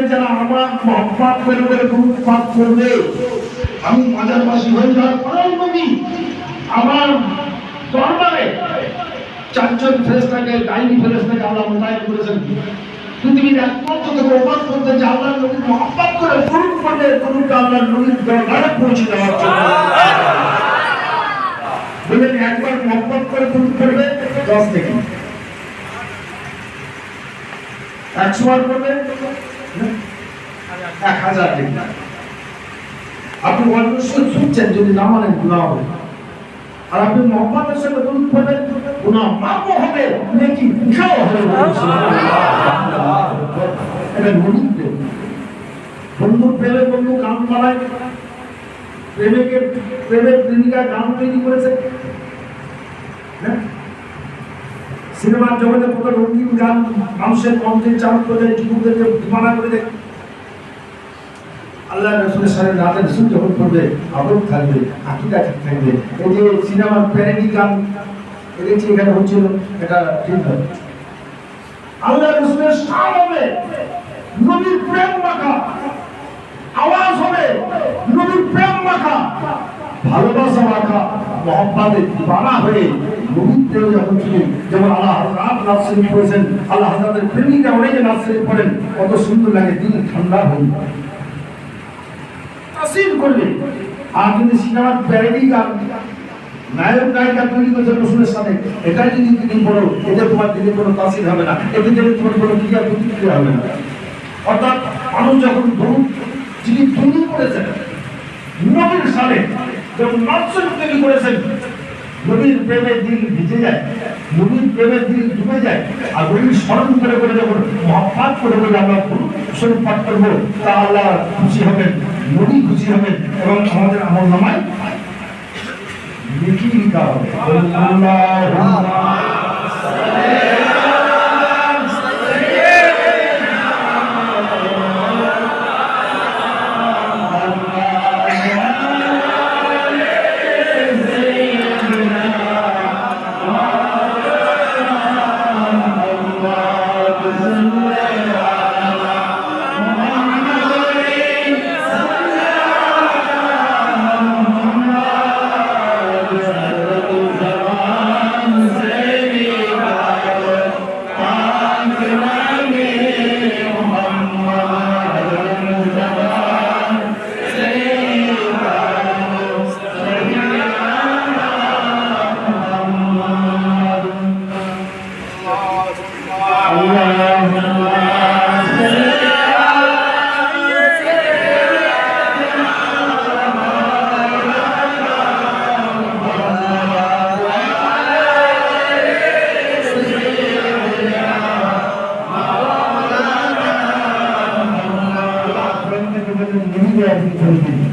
নবীকে যারা আমার মহব্বত করে করে দুধ পাক করবে। আমি মাজারবাসী হয়ে যাওয়ার পরেও আমার দরবারে চারজন ফেরেস্তাকে ডাইনি ফেরেস্তাকে আল্লাহ মোতায়েন করেছেন, পৃথিবীর একমাত্র থেকে করতে যে আল্লাহ নবীর করে করবে দুধটা আল্লাহ নবীর দরবারে পৌঁছে দেওয়ার জন্য। বললেন একবার করে করবে দশ থেকে। করবে। এক হাজার আপনি অবশ্যই শুনছেন যদি না মানেন গুণা হবে। আর আপনি মোহাম্মদের সঙ্গে দুধ করবেন গুণা হবে, নেকি হবে। বন্ধু প্রেমে বন্ধু গান মারায় প্রেমিকে প্রেমের প্রেমিকা গান তৈরি করেছে। হ্যাঁ? সিনেমার জগতে কত রঙিন গান মানুষের মনকে চালু করে যুবকদেরকে দিমানা করে দেয়। আল্লাহ রসুলের সাথে রাতের রসুল যখন করবে আবর থাকবে, আকিদা ঠিক থাকবে। এই যে সিনেমার প্যারেডি গান দেখছি এখানে হচ্ছিল এটা ঠিক নয় আল্লাহ রসুলের সার হবে, নবীর প্রেম মাখা। আওয়াজ হবে, নবীর প্রেম মাখা। ভালোবাসা মাখা মহব্বাদের দিবানা হয়ে নবীর প্রেম যখন ছিলেন যেমন আল্লাহ রাত নার্সারি পড়েছেন, আল্লাহ হাজারের প্রেমিকা অনেকে নার্সারি করেন কত সুন্দর লাগে দিন ঠান্ডা হয়ে। তাসির করলে, আর যদি সিনেমার প্যারেডি গান, নায়ক, নায়িকা তৈরি করেছে রসুলের সাথে এটা যদি তুমি পড়ো এতে তোমার কোনো তাসির হবে না, এতে দিলে তোমার কোনো ক্রিয়া প্রতিক্রিয়া হবে না। অর্থাৎ মানুষ যখন ধরুন যিনি তৈরি করেছেন, নবীর সালে যখন তৈরি করেছেন, নবীর প্রেমের দিল ভিজে যায়, নবীর প্রেমের দিল ডুবে যায়, আর নবীর স্মরণ করে করে যখন মহাপাত করে করে আমরা শরীর পাঠ করব, তা আল্লাহ খুশি হবেন। নবী খুশি হবেন এবং আমাদের আমল নামায় লিখিয়ে লিখা হবে আল্লাহুম্মা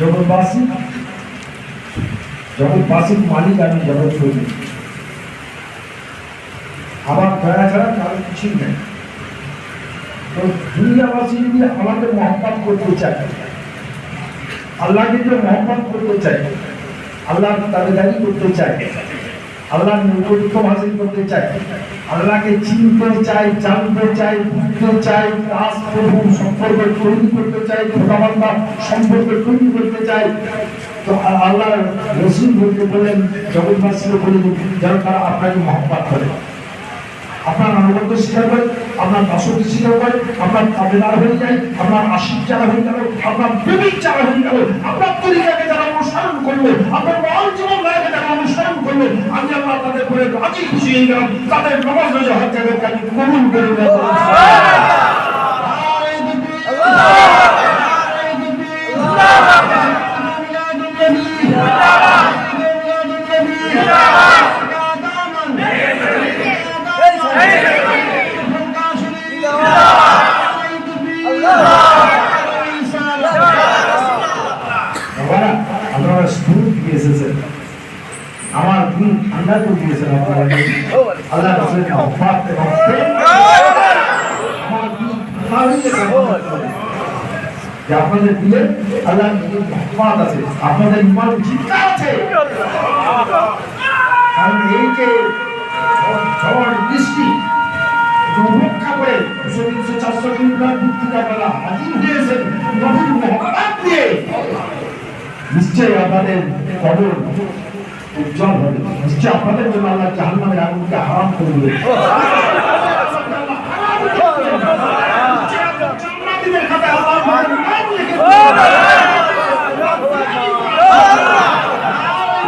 জগৎবাসী জগৎবাসীর মালিক আমি জগৎ তৈরি আমার দয়া ছাড়া কারও কিছুই নেই। তো দুনিয়াবাসী যদি আমাকে মহব্বত করতে চায়, আল্লাহকে যদি মহব্বত করতে চায়, আল্লাহ তাবেদারি করতে চায় আল্লাহ নৈকট্য হাসিল করতে চায় আল্লাহকে চিনতে চাই, জানতে চাই, বুঝতে চাই দাস প্রভু সম্পর্ক তৈরি করতে চাই, খোদাবান্দা সম্পর্ক তৈরি করতে চাই। তো আল্লাহ রসুল বলতে বলেন জগৎবাসীকে বলেন যেন তারা আপনাকে মহব্বত করে। আপনার আনুগত্য স্বীকার করে, আপনার দাসত্ব স্বীকার করে, আপনার হয়ে যায়, আপনার আশিক যারা হয়ে গেল, আপনার প্রেমিক হয়ে গেল, আপনার তরিকাকে যারা অনুসরণ করল, আপনার মহান জীবন করল আমি আল্লাহ তাদের করে রাজি খুশি হয়ে গেলাম। তাদের নমাজ রোজা হজ জায়গাকে আমি কবুল করে আপনারা স্কুল এসেছেন। দিন ঠান্ডা করে দিয়েছেন আপনারা আল্লাহ হয়ে গেছে যে আপনাদের দিলে আল্লাহ রহমত আছে। আপনাদের ইমান চিন্তা আছে। কারণ এই যে ঝড় বৃষ্টি উপেক্ষা করে দুশো তিনশো নিশ্চয়ই আপনাদের কবর উজ্জ্বল হবে। নিশ্চয়ই আপনাদের জন্য আল্লাহ জাহান্নামের আগুনকে হারাম করবে